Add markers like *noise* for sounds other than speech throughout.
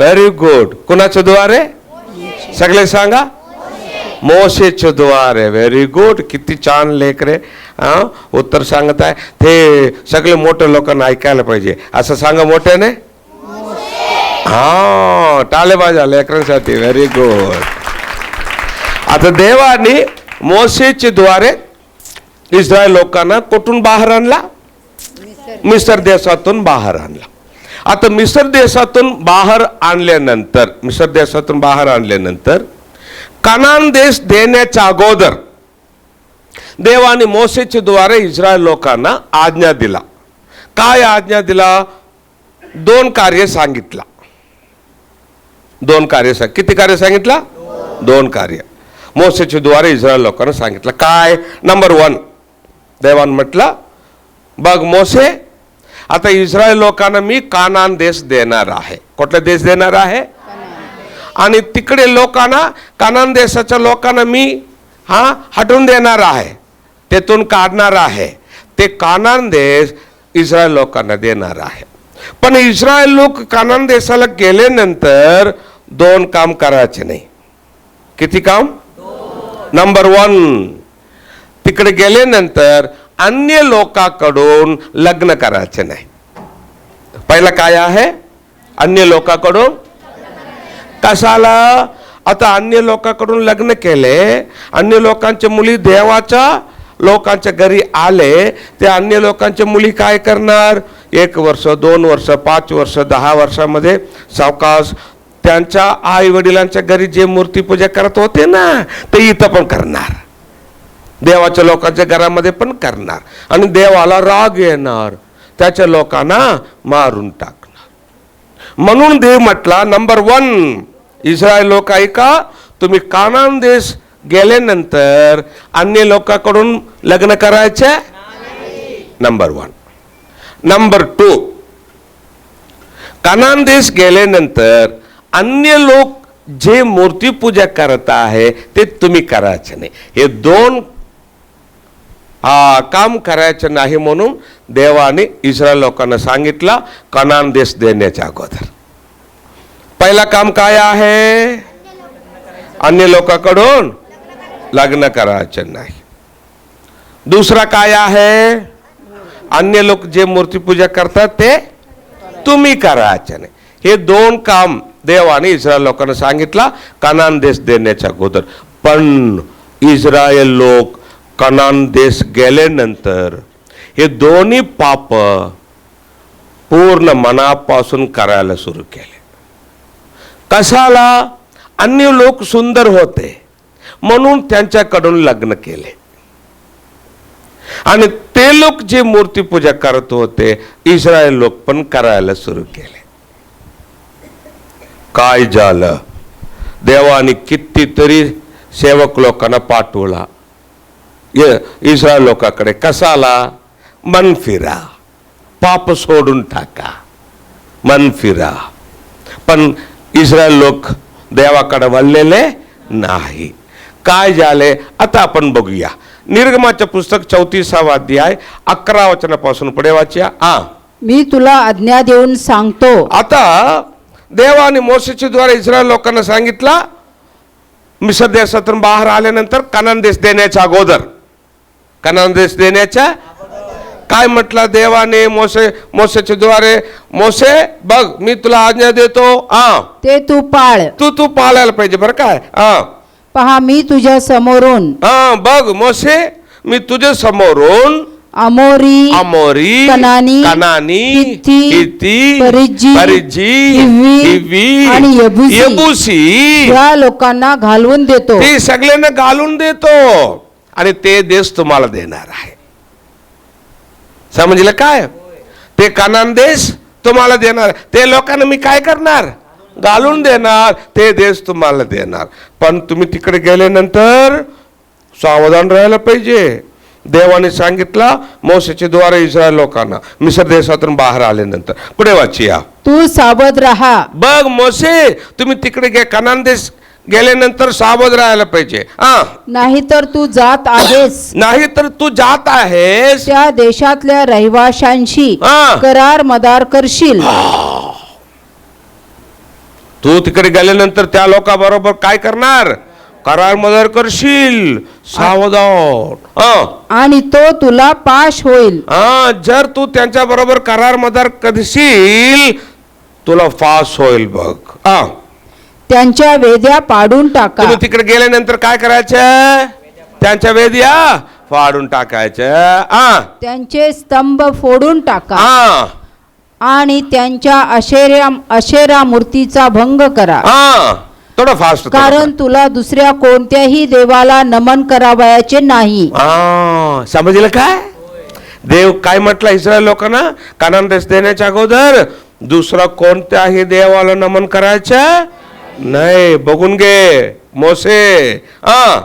Very good कुणाच्या द्वारे सगळे सांगा. मोशेच्या द्वारे व्हेरी गुड किती छान लेख रे. हा उत्तर सांगत आहे. ते सगळे मोठ्या लोकांना ऐकायला पाहिजे. असं सांगा मोठ्याने. हा टाळे माझ्या लेकरांसाठी. व्हेरी गुड आता देवाने मोशेच्या द्वारे इस्रायल लोकांना कुठून बाहेर आणला? मिसर देशातून बाहेर आणला. आता मिसर देशातून बाहेर आणल्यानंतर मिसर देशातून बाहेर आणल्यानंतर कनान देश देण्याच्या अगोदर देवाने मोसेच्या द्वारे इस्रायल लोकांना आज्ञा दिला. काय आज्ञा दिला? दोन कार्य सांगितला. दोन कार्य सांग किती कार्य सांगितला? दोन कार्य. मोसेच्या द्वारे इस्रायल लोकांना सांगितलं. काय? नंबर वन देवान म्हटलं बघ मोसे आता इस्रायल लोकांना मी कानान देश देणार आहे. कुठला देश देणार आहे? आणि तिकडे लोकांना कानान देशाच्या लोकांना मी हा हटवून देणार आहे. तेथून काढणार आहे. ते कानान देश इस्रायल लोकांना देणार आहे. पण इस्रायल लोक कानान देशाला गेल्यानंतर दोन काम करायचे नाही. किती काम? नंबर वन तिकडे गेल्यानंतर अन्य लोकांकडून लग्न करायचे नाही. पहिलं काय आहे? अन्य लोकांकडून? कशाला? आता अन्य लोकांकडून लग्न केले अन्य लोकांच्या मुली देवाच्या लोकांच्या घरी आले ते अन्य लोकांच्या मुली काय करणार? एक वर्ष दोन वर्ष पाच वर्ष दहा वर्षामध्ये सावकाश त्यांच्या आई वडिलांच्या घरी जे मूर्तीपूजा करत होते ना ते इथं पण करणार. देवाच्या लोकांच्या घरामध्ये पण करणार. आणि देवाला राग येणार. त्याच्या लोकांना मारून टाकणार. म्हणून देव म्हटला नंबर वन इस्रायल लोक ऐका तुम्ही कानान देश गेल्यानंतर अन्य लोकांकडून लग्न करायचे? Number one number two Canaan देश गेल्यानंतर अन्य लोक जे मूर्तीपूजा करत आहे ते तुम्ही करायचे नाही. हे दोन हा काम करायचं नाही म्हणून देवाने इस्रायल लोकांना सांगितला कनान देश देण्याच्या अगोदर. पहिला काम काय आहे? अन्य लोकांकडून लग्न करायचं नाही. दुसरा काय आहे? अन्य लोक जे मूर्तीपूजा करतात ते तुम्ही करायचं नाही. हे दोन काम देवाने इस्रायल लोकांना सांगितलं कनान देश देण्याच्या अगोदर. पण इस्रायल लोक कनान देश गेल्यानंतर हे दोन्ही पाप पूर्ण मनापासून करायला सुरू केले. कशाला? अन्य लोक सुंदर होते म्हणून त्यांच्याकडून लग्न केले. आणि ते लोक जे मूर्तीपूजा करत होते इस्रायल लोक पण करायला सुरू केले. काय झालं? देवाने कितीतरी सेवक लोकांना पाठवला. इस्रायल लोकांकडे कसाला मन फिरा। पाप सोडून टाका। मन फिरा। पण इस्रायल लोक देवाकडे वळलेले नाही। काय झाले? आता आपण बघूया। निर्गमाचं पुस्तक चौतीसावा अध्याय अकरा वचनापासून पुढे वाच्या हा. मी तुला आज्ञा देऊन सांगतो। आता देवाने मोसेच्या द्वारे इस्रायल लोकांना सांगितलं मिसर देशातून बाहेर आल्यानंतर कनान देश देण्याच्या अगोदर। कनान देश देण्याच्या? काय म्हटलं देवाने मोसे मोसेच्या द्वारे मोसे बघ मी तुला आज्ञा देतो. हा ते तू पाळ. तू तू पाळायला पाहिजे बरं काय हा पहा मी तुझ्या समोरून. हा बघ मोसे मी तुझ्या समोरून अमोरी अमोरी कनानी, कनानी हित्ती, हित्ती, परिज्जी, परिज्जी, हिव्वी, हिव्वी, आणि यबुसी. यबुसी. या लोकांना घालवून देतो. ते सगळ्यांना घालून देतो. आणि ते देश तुम्हाला देणार आहे. समजलं काय? ते कानान देश तुम्हाला देणार ते लोकांना मी काय करणार? घालून देणार. ते देश तुम्हाला देणार. पण तुम्ही तिकडे गेल्यानंतर सावधान राहायला पाहिजे. देवाने सांगितलं मोसेच्या द्वारे इस्रायल लोकांना मिसर देशातून बाहेर आल्यानंतर. पुढे वाचिया. तू सावध राहा. बघ मोसे तुम्ही तिकडे गे कनान देश गेल्यानंतर सावध राहायला पाहिजे. हा. नाहीतर तू जात आहेस. नाही तर तू जात आहेस. त्या देशातल्या रहिवाशांशी हा. करार मदार करशील. तू तिकडे गेल्यानंतर त्या लोकांबरोबर काय करणार? करार मदर करशील. सावधान हं. आणि तो तुला पाश होईल. हा जर तू त्यांच्या बरोबर करार मदार करशील तुला फास होईल बघ. हा. त्यांच्या वेद्या पाडून टाका. तुम्ही तिकडे गेल्यानंतर काय करायचं? त्यांच्या वेदिया फाडून टाकायचं. त्यांचे स्तंभ फोडून टाका. आणि त्यांच्या अशेरा अशेरा मूर्तीचा भंग करा. थोडं फास्ट कारण तुला दुसऱ्या कोणत्याही देवाला नमन करावयाचे नाही. समजलं काय? देव काय म्हटलं इस्रायल लोकांना? कानान देश देण्याच्या अगोदर दुसरा कोणत्याही देवाला नमन करायचं? नाही बघून घे मोसे. हा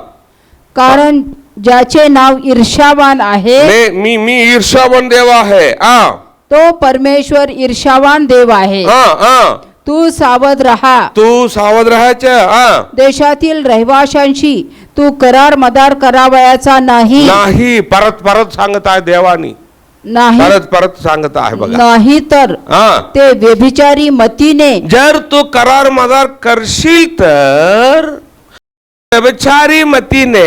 कारण ज्याचे नाव ईर्षावान आहे मी मी मी ईर्षावन देव आहे. हा तो परमेश्वर ईर्षावान देव आहे. हा हा तू सावध राहा. तू सावध राहायचं हा देशातील रहिवाशांशी तू करार मदार करावयाचा नाही. नाही परत परत सांगत आहे देवानी. नाही. परत परत सांगत आहे बघा. नाही तर हा. ते व्यभिचारी मतीने. जर तू करार मदार करशील तर व्यभिचारी मतीने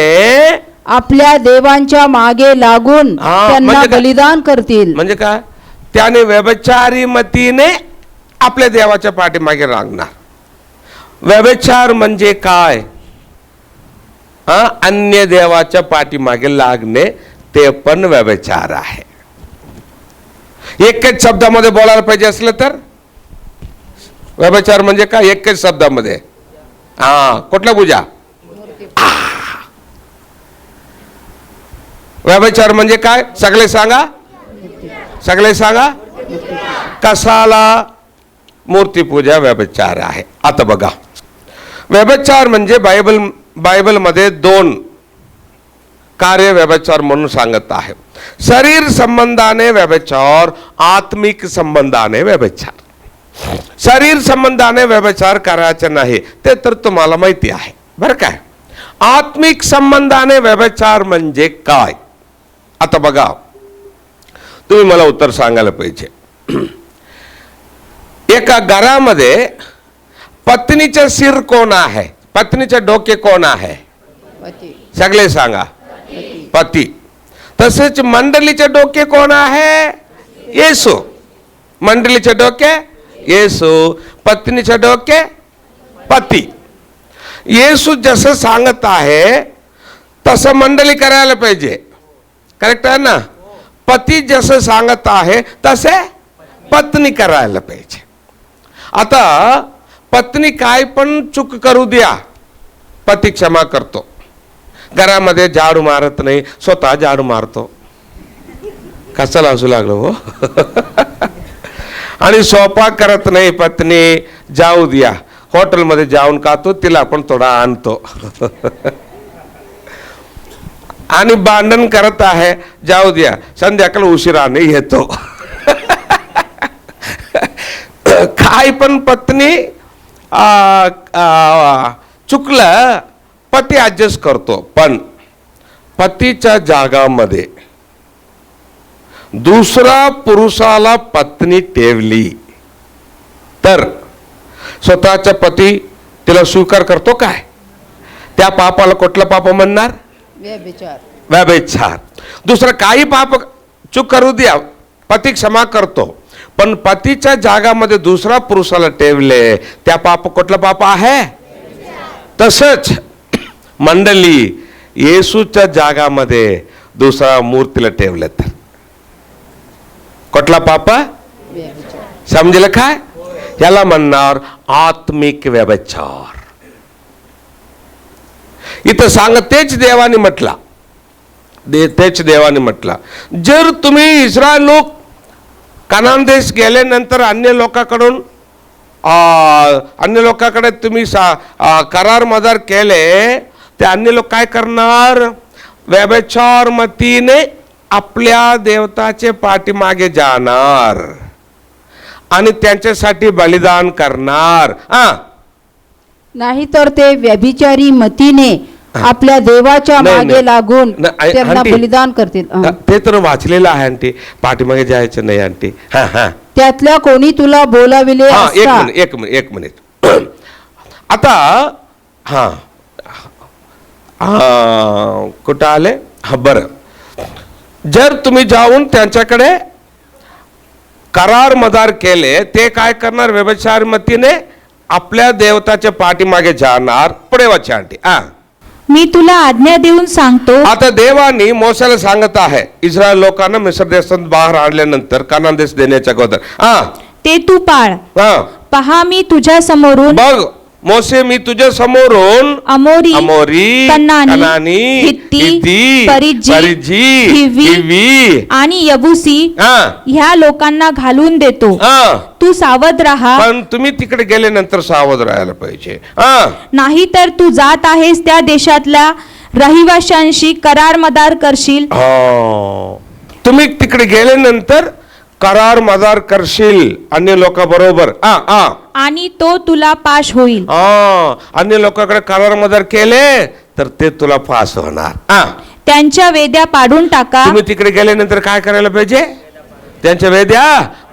आपल्या देवांच्या मागे लागून हा, त्यांना म्हणजे काय? बलिदान करतील. म्हणजे काय? त्याने व्यभिचारी मतीने आपल्या देवाच्या पाठीमागे लागणार. व्यभिचार म्हणजे काय? हा अन्य देवाच्या पाठीमागे लागणे ते पण व्यभिचार आहे. एकच शब्दामध्ये बोलायला पाहिजे असलं तर? व्यभिचार म्हणजे काय? एकच शब्दामध्ये. हा कुठला पूजा? व्यभिचार म्हणजे काय? सगळे सांगा. सगळे सांगा. कसाला मूर्तीपूजा व्यभिचार आहे. आता बघा. व्यभिचार म्हणजे बायबल बायबलमध्ये दोन कार्य व्यभिचार म्हणून सांगत आहे. शरीर संबंधाने व्यभिचार आत्मिक संबंधाने व्यभिचार। शरीर संबंधाने व्यभिचार करायचे नाही ते तर तुम्हाला माहिती आहे बरं काय आत्मिक संबंधाने व्यभिचार म्हणजे काय? आता बघा तुम्ही मला उत्तर सांगायला पाहिजे. *clears throat* एका घरामध्ये पत्नीचं शिर कोण आहे? पत्नीचे डोके कोण आहे? सगळे सांगा. पती. तसेच मंडळीचे डोके कोण आहे? येसू. मंडळीचे डोके? येसू. पत्नीचे डोके? पती. येसू जसं सांगत आहे तसं मंडळी करायला पाहिजे. करेक्ट आहे ना? पती जसं सांगत आहे तसे पत्नी करायला पाहिजे. आता पत्नी काय पण चूक करू द्या पती क्षमा करतो. घरामध्ये झाडू मारत नाही स्वतः झाडू मारतो. कसाला असू लागलो हो? *laughs* आणि स्वयंपाक करत नाही पत्नी जाऊ द्या. हॉटेलमध्ये जाऊन खातो तिला पण थोडा आणतो. *laughs* आणि भांडण करत आहे जाऊ द्या. संध्याकाळी उशिराने येतो. *laughs* काय पण पत्नी आ, चुकलं पती ऍडजस्ट करतो. पण पतीच्या जागामध्ये दुसरा पुरुषाला पत्नी ठेवली तर स्वतःचा पती तिला स्वीकार करतो काय? त्या पापाला कुठलं पाप म्हणणार? व्यभिचार. दुसरं काही पाप चूक करू द्या पती क्षमा करतो. पण पतीच्या जागामध्ये दुसरा पुरुषाला ठेवले त्या पाप कुठलं पाप आहे? तसंच मंडळी येसूच्या जागामध्ये दुसरा मूर्तीला ठेवलं तर कुठला पापा? समजलं काय? याला म्हणणार आत्मिक व्यभिचार. इथं सांग तेच देवाने म्हटला. दे तेच देवाने म्हटला. जर तुम्ही इस्रायल लोक कानान देश गेल्यानंतर अन्य लोकांकडून अन्य लोकांकडे तुम्ही सा करार मदार केले ते अन्य लोक काय करणार? व्यभिचार मतीने आपल्या देवताचे पाठीमागे जाणार. आणि त्यांच्यासाठी बलिदान करणार. हा नाहीतर ते व्यभिचारी मतीने आपल्या देवाच्या नाही, मागे नाही. लागून नाही. बलिदान करतील. ते तर वाचलेलं आहे आंटी. पाठीमागे जायचं नाही आंटी. हा हा. त्यातल्या कोणी तुला बोलाविले एक मिनिट एक मिनिट एक मिनिट. *clears throat* आता हां. कुठं आले हा बरं जर तुम्ही जाऊन त्यांच्याकडे करार मदार केले ते काय करणार व्यभिचार मतीने आपल्या देवताच्या पाठीमागे जाणार पुढे वाचा आंटी हा मी तुला आज्ञा देऊन सांगतो आता देवानी मोशाला सांगत आहे इस्रायल लोकांना मिस्र देशात बाहेर आणल्यानंतर कानान देश देण्याच्या अगोदर हा ते तू पाळ पहा मी तुझ्या समोरून बघ मोसे मी तुझ्या समोरून अमोरी अमोरी कनानी हित्ती, हिव्वी, हिव्वी. आणि यबुसी ह्या लोकांना घालून देतो. तू सावध राहा. पण तुम्ही तिकडे गेल्यानंतर सावध राहायला पाहिजे. हा. नाही तर तू जात आहेस त्या देशातल्या रहिवाशांशी करार मदार करशील. हा. तुम्ही तिकडे गेल्यानंतर करार मदार करशील अन्य लोकांबरोबर हा हा आणि तो तुला पाश होईल. हा अन्य लोकांकडे करार मदार केले तर ते तुला पास होणार. हा त्यांच्या वेद्या पाडून टाका. तुम्ही तिकडे गेल्यानंतर काय करायला पाहिजे? त्यांच्या वेद्या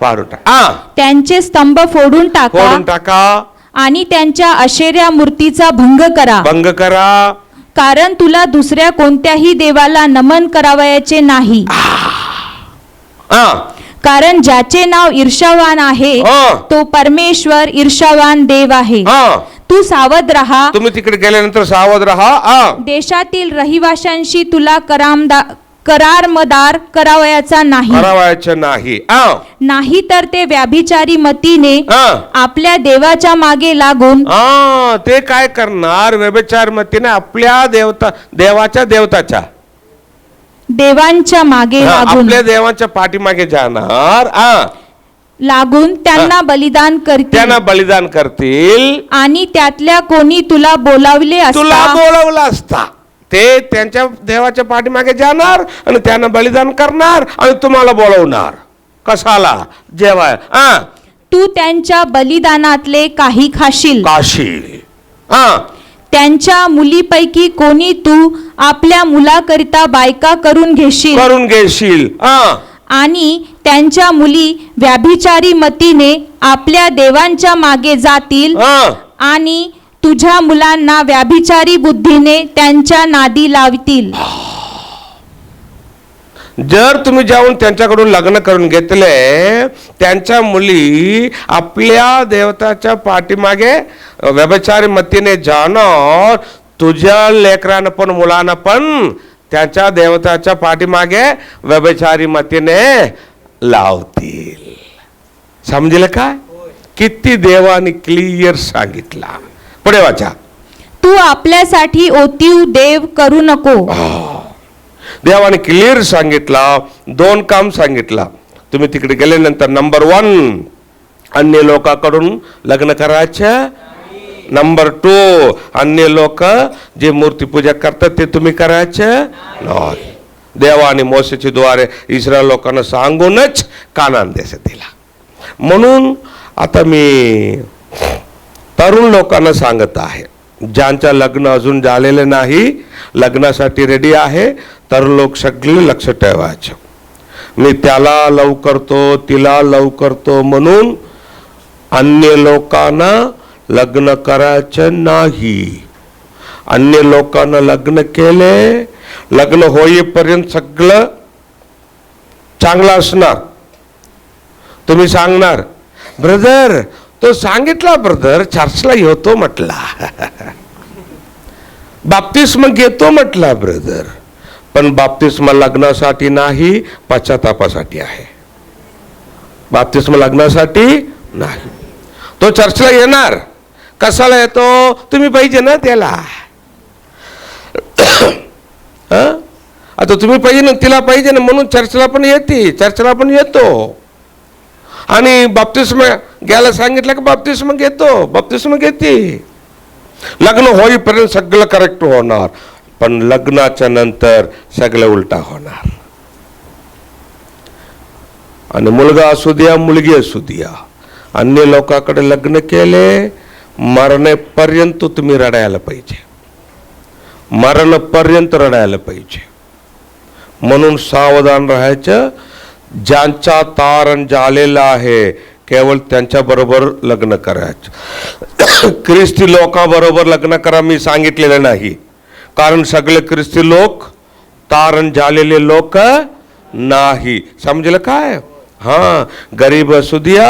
पाडून टाका. हा त्यांचे स्तंभ फोडून टाका. फोडून टाका. आणि त्यांच्या अशेऱ्या मूर्तीचा भंग करा. भंग करा. कारण तुला दुसऱ्या कोणत्याही देवाला नमन करावयाचे नाही. कारण ज्याचे नाव ईर्षावान आहे. तो परमेश्वर ईर्षावान देव आहे. तू सावध राहा. तुम्ही तिकडे गेल्यानंतर सावध राहा. देशातील रहिवाशांशी तुला करामदा करारमदार करावयाचा नाही. करावायचं नाही. नाही तर ते व्याभिचारी मतीने आपल्या देवाच्या मागे लागून ते काय करणार? व्यभिचार मतीने आपल्या देवता देवाच्या देवताच्या. देवांच्या मागे लागून. आपल्या देवाच्या पाठीमागे जाणार हा. लागून त्यांना बलिदान करतील. त्यांना बलिदान करतील. आणि त्यातल्या कोणी तुला बोलावले तुला असता बोलवलं असता. ते त्यांच्या देवाच्या पाठीमागे जाणार आणि त्यांना बलिदान करणार आणि तुम्हाला बोलवणार. कशाला? जेवाय. हा. तू त्यांच्या बलिदानातले काही खाशील. काशी हा. त्यांच्या मुलीपैकी कोणी तू आपल्या मुलाकरिता बायका करून घेशील? करून घेशील. हा. आणि त्यांच्या मुली व्याभिचारी मतीने आपल्या देवांच्या मागे जातील हा. आणि तुझ्या मुलांना व्याभिचारी बुद्धीने त्यांच्या नादी लावतील. जर तुम्ही जाऊन त्यांच्याकडून लग्न करून घेतले त्यांच्या मुली आपल्या देवताच्या पाठीमागे व्यभिचारी मतीने जाणार तुझ्या लेकरानं पण मुलांना पण त्यांच्या देवताच्या पाठीमागे व्यभिचारी मतीने लावतील. समजलं काय किती देवाने क्लिअर सांगितला. पुढे वाचा. तू आपल्यासाठी ओतीव देव करू नको. देवाने क्लिअर सांगितला दोन काम सांगितला. तुम्ही तिकडे गेल्यानंतर नंबर वन अन्य लोकांकडून लग्न करायचं. नंबर टू अन्य लोक जे मूर्तीपूजा करतात ते तुम्ही करायचं? नाही. देवाने मोसेच्या द्वारे इस्रायल लोकांना सांगूनच कानान देश दिला. म्हणून आता मी तरुण लोकांना सांगत आहे. ज्यांचं लग्न अजून झालेलं नाही लग्नासाठी रेडी आहे तर लोक सगळे लक्ष ठेवायचं. मी त्याला लव करतो तिला लव करतो म्हणून अन्य लोकांना लग्न करायचं नाही. अन्य लोकांना लग्न केले लग्न होईपर्यंत सगळं चांगलं असणार. तुम्ही सांगणार ब्रदर तो सांगितला ब्रदर चर्चला येतो म्हटला. *laughs* बाप्तिस्म घेतो म्हटला ब्रदर. पण बाप्तिस्म लग्नासाठी नाही पश्चातापासाठी आहे. बाप्तिस्म लग्नासाठी नाही. तो चर्चला येणार. कशाला येतो? तुम्ही पाहिजे ना त्याला. *coughs* आता तुम्ही पाहिजे ना तिला पाहिजे ना म्हणून चर्चला पण येते चर्चला पण येतो. आणि बाप्तिस्म घ्यायला सांगितलं की बाप्तिस्म घेतो बाप्तिस्म घेते. लग्न होईपर्यंत सगळं करेक्ट होणार पण लग्नाच्या नंतर सगळं उलटा होणार. आणि मुलगा असू द्या मुलगी असू द्या अन्य लोकांकडे लग्न केले मरणेपर्यंत तुम्ही रडायला पाहिजे. मरणपर्यंत रडायला पाहिजे. म्हणून सावधान राहायचं ज्यांचा तारण झालेला आहे केवळ त्यांच्याबरोबर लग्न करायचं. ख्रिस्ती लोकांबरोबर लग्न करा मी सांगितलेलं नाही. कारण सगळे ख्रिस्ती लोक तारण झालेले लोक नाही. समजलं काय? हां गरीब असू द्या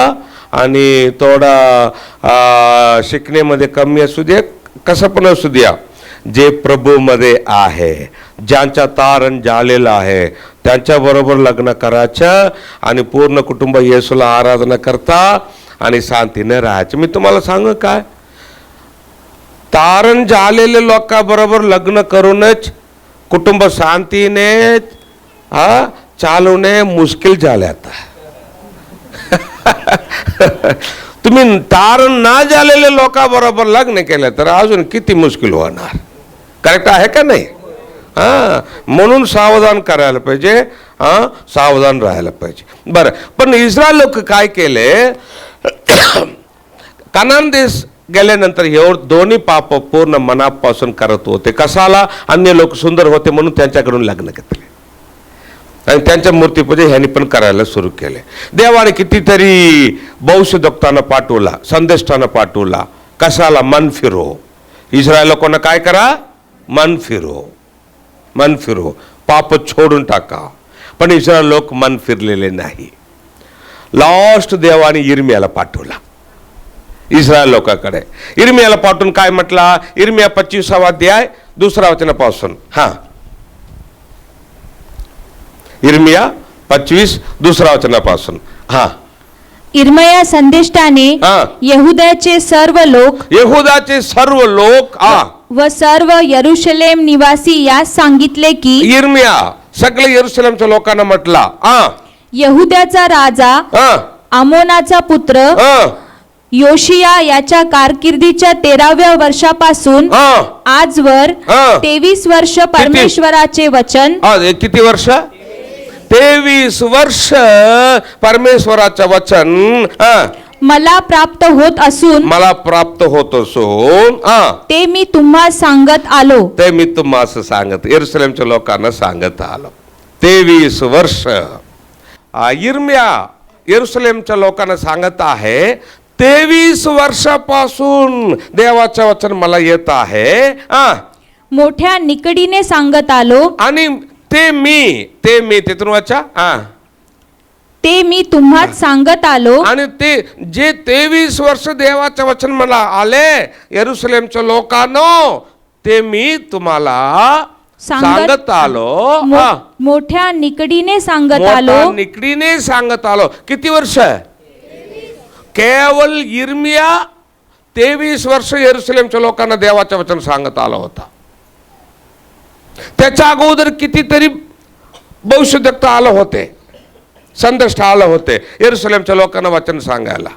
आणि थोडा शिकण्यामध्ये कमी असू द्या कसं पण असू द्या. जे प्रभूमध्ये आहे ज्यांचा तारण झालेलं आहे त्यांच्याबरोबर लग्न करायचं आणि पूर्ण कुटुंब येसूला आराधना करता आणि शांतीने राहायचं. मी तुम्हाला सांगू काय? तारण झालेले लोकांबरोबर लग्न करूनच कुटुंब शांतीने हा चालवणे मुश्किल झाले आता. *laughs* तुम्ही तारण ना झालेले लोकांबरोबर लग्न केलं तर अजून किती मुश्किल होणार? करेक्ट आहे का नाही? हां म्हणून सावधान करायला पाहिजे हां सावधान राहायला पाहिजे. बरं पण इस्रायल लोक काय केले? कानान देश गेल्यानंतर एवढं दोन्ही पाप पूर्ण मनापासून करत होते. कसाला अन्य लोक सुंदर होते म्हणून त्यांच्याकडून लग्न घेतले. आणि त्यांच्या मूर्तीपूजे ह्यांनी पण करायला सुरू केले. देवाने कितीतरी भविष्यदक्तानं पाठवला संदेष्टानं पाठवला. कसाला मन फिरो. इस्रायल लोकांना काय करा? मन फिरो मन फिरो. पाप छोडून टाका. पण इस्रायल लोक मन फिरलेले नाही. लास्ट देवाने इर्मियाला पाठवला. इस्रायल लोकांकडे. इर्मियाला पाठवून काय म्हटला? इर्मिया पच्चीसावा अध्याय दुसरा वचनापासून. हा. इर्मिया पंचवीस दुसरा वचनापासून. हा. इर्मया संदेष्टाने हा. यहुदाचे सर्व लोक यहुदाचे सर्व लोक हा. व सर्व यरुशलेम निवासी यास सांगितले की इर्मिया सगळे यरुशलेमच्या लोकांना म्हटला हा. यहुद्याचा राजा हा. आमोनाचा पुत्र हा. योशिया याच्या कारकिर्दीच्या तेराव्या वर्षापासून हा. आजवर हा. तेवीस वर्ष परमेश्वराचे वचन हा, हे किती वर्ष? तेवीस वर्ष परमेश्वराचं वचन मला प्राप्त होत असून मला प्राप्त होत असून ते मी तुम्हा सांगत आलो. ते मी तुम्हा सांगत यरुसलेमच्या लोकांना सांगत आलो. तेवीस वर्ष. आ, इर्म्या यरुसलेमच्या लोकांना सांगत आहे तेवीस वर्षापासून देवाचं वचन मला येत आहे हा. मोठ्या निकडीने सांगत आलो. आणि ते मी ते मी तिथून वाचा हा. ते मी तुम्हाच सांगत आलो. आणि ते जे तेवीस वर्ष देवाचं वचन मला आले यरुसलेमच्या लोकांनो ते मी तुम्हाला सांगत आलो. मो- हा. मोठ्या निकडीने सांगत मोठा आलो. निकडीने सांगत आलो. किती वर्ष? केवळ इर्मिया तेवीस वर्ष यरुसलेमच्या लोकांना देवाचं वचन सांगत आला होता. त्याच्या अगोदर कितीतरी भविष्यदक्त आलं होते. संदष्ट आलं होते. यरुसलेमच्या लोकांना वचन सांगायला.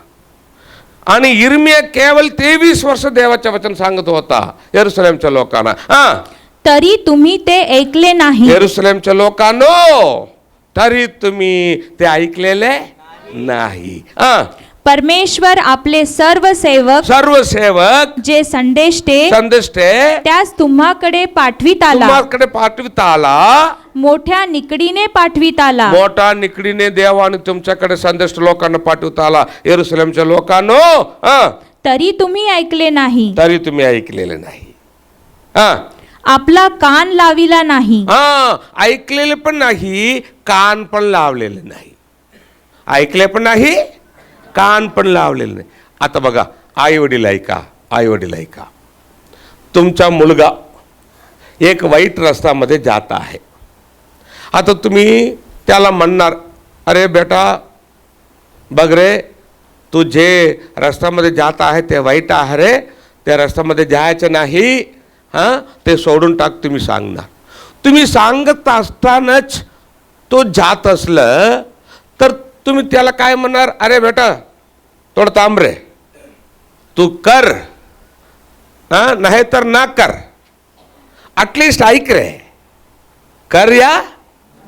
आणि इर्मिया केवळ तेवीस वर्ष देवाचं वचन सांगत होता यरुसलेमच्या लोकांना. हा. तरी तुम्ही ते ऐकले नाही. येरुसलेमच्या लोकांनो तरी तुम्ही ते ऐकलेले नाही. हा. परमेश्वर आपले सर्व सेवक सर्व सेवक जे संदेष्टे संदेष्टे त्यास तुम्हाकडे पाठवित आला. तुम्हाकडे पाठवित आला. मोठ्या निकडीने पाठवित आला. मोठा निकडीने देव आणि तुमच्याकडे संदेश लोकांना पाठवत आला. येरुसलेमच्या लोकांनो हा. तरी तुम्ही ऐकले नाही. तरी तुम्ही ऐकलेले नाही. हा. आपला कान लाविला नाही. हा ऐकलेले पण नाही कान पण लावलेले नाही. ऐकले पण नाही कान पण लावलेलं नाही. आता बघा आई वडील ऐका आई वडील ऐका तुमचा मुलगा एक वाईट रस्त्यामध्ये जात आहे. आता तुम्ही त्याला म्हणणार अरे बेटा बघ रे तू जे रस्त्यामध्ये जात आहे ते वाईट आहे रे त्या रस्त्यामध्ये जायचं नाही हां ते सोडून टाक तुम्ही सांगणार. तुम्ही सांगत असतानाच तो जात असलं तर तुम्ही त्याला काय म्हणणार? अरे बेटा थोडं थांब रे तू कर. हां? नाही तर ना कर ॲटलिस्ट ऐक रे. कर या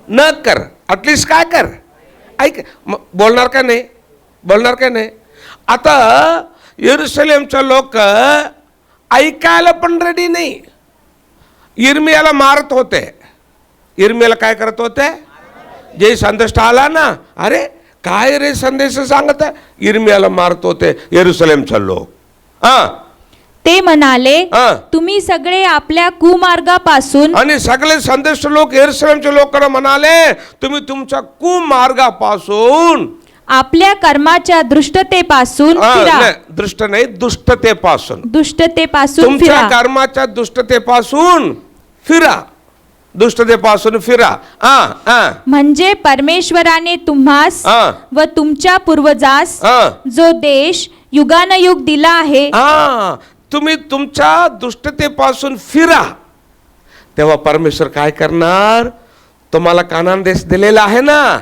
न कर. ॲटलिस्ट काय कर? ऐक. बोलणार का नाही? बोलणार का नाही? आता येरुसलेमचे लोक ऐकायला पण रेडी नाही. इर्मियाला मारत होते. इर्मियाला काय करत होते? जे संदेश आला ना. अरे काय रे संदेश सांगत आहे? इरमियाला मारतो ते येरुसलेमचा लोक हा. ते म्हणाले हा. तुम्ही सगळे आपल्या कुमार्गापासून आणि सगळे संदेश लोक येरुसलेमच्या लोकांना म्हणाले तुम्ही तुमच्या कुमार्गापासून आपल्या कर्माच्या दृष्टतेपासून हा, फिरा. नाही, दृष्ट नाही दुष्टतेपासून. दुष्टतेपासून तुमच्या फिरा. कर्माच्या दुष्टतेपासून फिरा. दुष्टतेपासून फिरा. म्हणजे परमेश्वराने तुम्हास. व तुमच्या पूर्वजास जो देश युगानयुग दिला आहे. तुम्ही तुमच्या दुष्टतेपासून फिरा. तेव्हा परमेश्वर काय करणार? तुम्हाला कानान देश दिलेला आहे ना?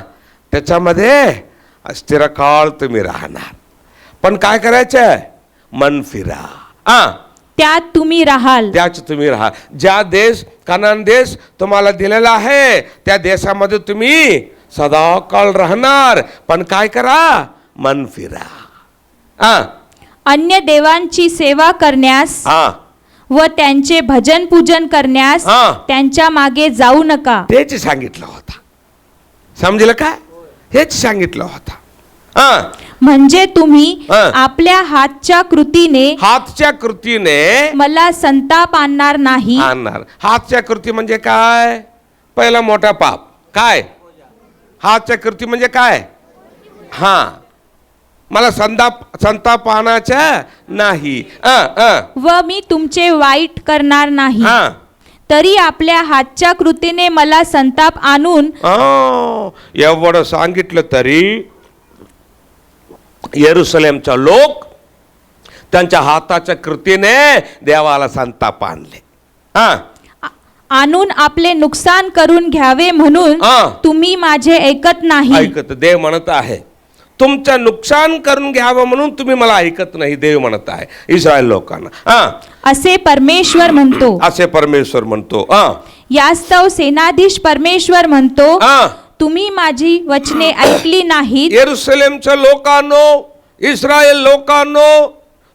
त्याच्यामध्ये अस्थिर काळ तुम्ही राहणार. पण काय करायचं मन फिरा. त्यात तुम्ही राहाल. त्याच तुम्ही राहा ज्या देश कानान देश तुम्हाला दिलेला आहे. त्या देशामध्ये तुम्ही सदा काळ राहणार. पण काय करा? मन फिरा. अन्य देवांची सेवा करण्यास हा व त्यांचे भजन पूजन करण्यास हा. त्यांच्या मागे जाऊ नका. तेच सांगितलं होता. समजलं काय हेच सांगितलं होता. म्हणजे तुम्ही हा. आपल्या हातच्या कृतीने हातच्या कृतीने मला संताप आणणार नाही. आणणार. हातच्या कृती म्हणजे काय? पहिला मोठा पाप. काय? हातच्या कृती म्हणजे काय? हा. मला संताप संताप आणायचा नाही. अ, अ, व मी तुमचे वाईट करणार नाही. हा. तरी आपल्या हातच्या कृतीने मला संताप आणून अं, एवढं सांगितलं तरी येरुसलेमचा लोक त्यांच्या हाताच्या कृतीने देवाला संताप आणले. हा. आणून आपले नुकसान करून घ्यावे म्हणून. तुम्ही माझे ऐकत नाही. ऐकत देव म्हणत आहे. तुमचं नुकसान करून घ्यावं म्हणून तुम्ही मला ऐकत नाही देव म्हणत आहे इस्रायल लोकांना. हा. असे परमेश्वर म्हणतो. असे परमेश्वर म्हणतो हा. यास्तव सेनाधीश परमेश्वर म्हणतो तुम्ही माझी वचने ऐकली नाहीत? येरुसलेमच्या लोकांनो इस्रायल लोकांनो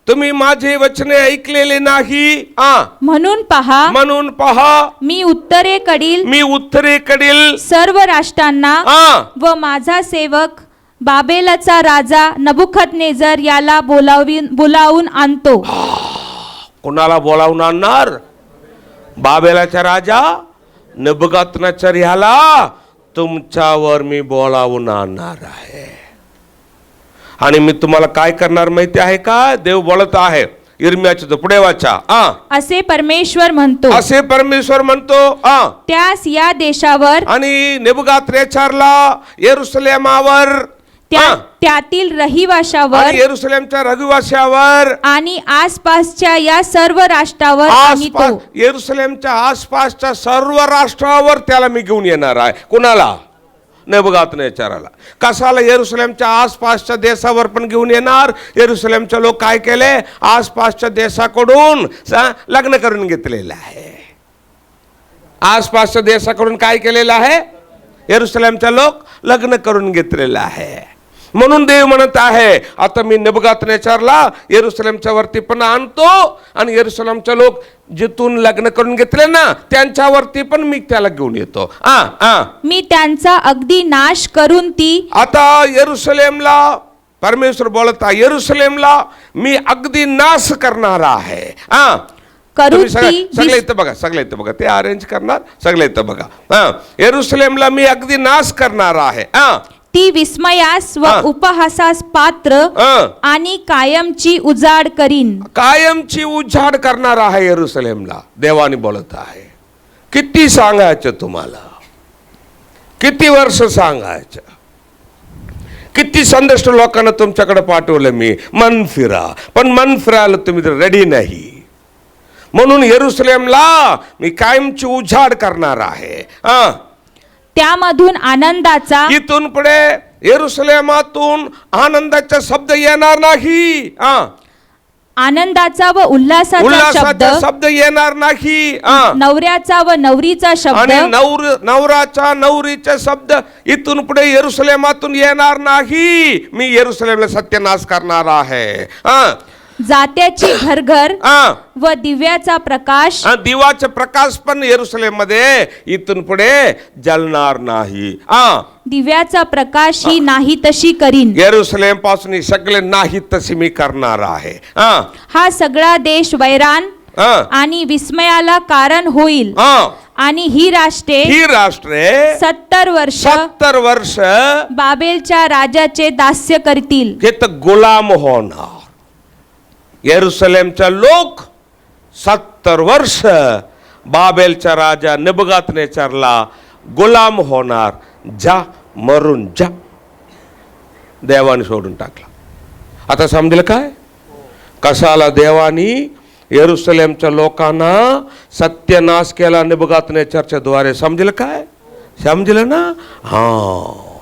तुम्ही माझे वचने ऐकलेले नाही. हा म्हणून पहा म्हणून पहा मी उत्तरेकडील मी उत्तरेकडील सर्व राष्ट्रांना हा व माझा सेवक बाबेलचा राजा नबुखतनेजर याला बोलावीन बोलावून आणतो. कोणाला बोलावून आणणार? बाबेलाचा राजा नबगतनचर ह्याला तुमच्यावर मी बोलावून आणणार आहे. आणि मी तुम्हाला काय करणार माहिती आहे का? देव बोलत आहे. इरम्याच्या पुढे वाचा. आ. असे परमेश्वर म्हणतो. असे परमेश्वर म्हणतो. आ. त्यास या देशावर आणि नेबुगात्रेचारला येरुसलेमावर त्या त्यातील रहिवाशावर आणि येरुसलेमच्या रघुवाशावर आणि आसपासच्या या सर्व राष्ट्रावर आसपास येरुसलेमच्या आसपासच्या सर्व राष्ट्रावर त्याला मी घेऊन येणार आहे. कुणाला? नेचाराला कसाला येरुसलेमच्या आसपासच्या देशावर पण घेऊन येणार? येरुसलेमचे लोक काय केले? आसपासच्या देशाकडून स- लग्न करून घेतलेलं आहे. आसपासच्या देशाकडून काय केलेलं आहे? येरुसलेमचे लोक लग्न करून घेतलेलं आहे. म्हणून देव म्हणत आहे आता मी नबगात नेचारला येरुसलेमच्या वरती पण आणतो आणि येरुसलेमचे लोक जिथून लग्न करून घेतले ना त्यांच्यावरती पण मी त्याला घेऊन येतो. आ आ. मी त्यांचा अगदी नाश करून ती आता येरुसलेमला परमेश्वर बोलत आहे येरुसलेमला मी अगदी नाश करणार आहे. हा करून तुम्ही सगळे ती सगळे विस- इथं बघा सगळे इथं बघा ते अरेंज करणार सगळे इथं बघा. हा. येरुसलेमला मी अगदी नाश करणार आहे. हा ती विस्मयास व हा. उपहासास पात्र हा. आणि कायमची उजाड करीन. कायमची उजाड करणार आहे येरुसलेमला. देवानी बोलत आहे. किती सांगायचं तुम्हाला? किती वर्ष सांगायचं? किती संदेश लोकांना तुमच्याकडे पाठवलं मी? मन फिरा पण मन फिरायला तुम्ही रेडी नाही. म्हणून येरुसलेमला मी कायमची उजाड करणार आहे. हा. त्यामधून आनंदाचा इथून पुढे येरुसलेमातून आनंदाचा शब्द येणार नाही. हा आनंदाचा व उल्हासाचा शब्द उल्हासाचा शब्द येणार नाही. हा. नवऱ्याचा व नवरीचा शब्द आणि नवर नवराचा नवरीचा शब्द इथून पुढे येरुसलेमातून येणार नाही. मी येरुसलेमला सत्यनाश करणार आहे. हा जात्याची घरघर. व दिव्याचा प्रकाश. दिवाचे प्रकाश पण येरुसलेममध्ये इथून पुढे जलणार नाही. हा दिव्याचा प्रकाश ही नाही तशी करीन. येरुसलेमपासून ही सगळे नाही तशी मी करणार आहे. हा सगळा देश वैरान आणि विस्मयाला कारण होईल. आणि ही राष्ट्रे ही राष्ट्रे सत्तर वर्ष सत्तर वर्ष बाबेलच्या राजाचे दास्य करतील. तर गुलाम होणार. येरुसलेमचा लोक सत्तर वर्ष बाबेलचा राजा निबगात गुलाम होणार. जा मरून जा. देवाने सोडून टाकला. आता समजेल काय? कसाला देवानी येरुसलेमच्या लोकांना सत्यनाश केला निबगात नेचरच्या द्वारे? समजेल काय? समजलं ना? हा.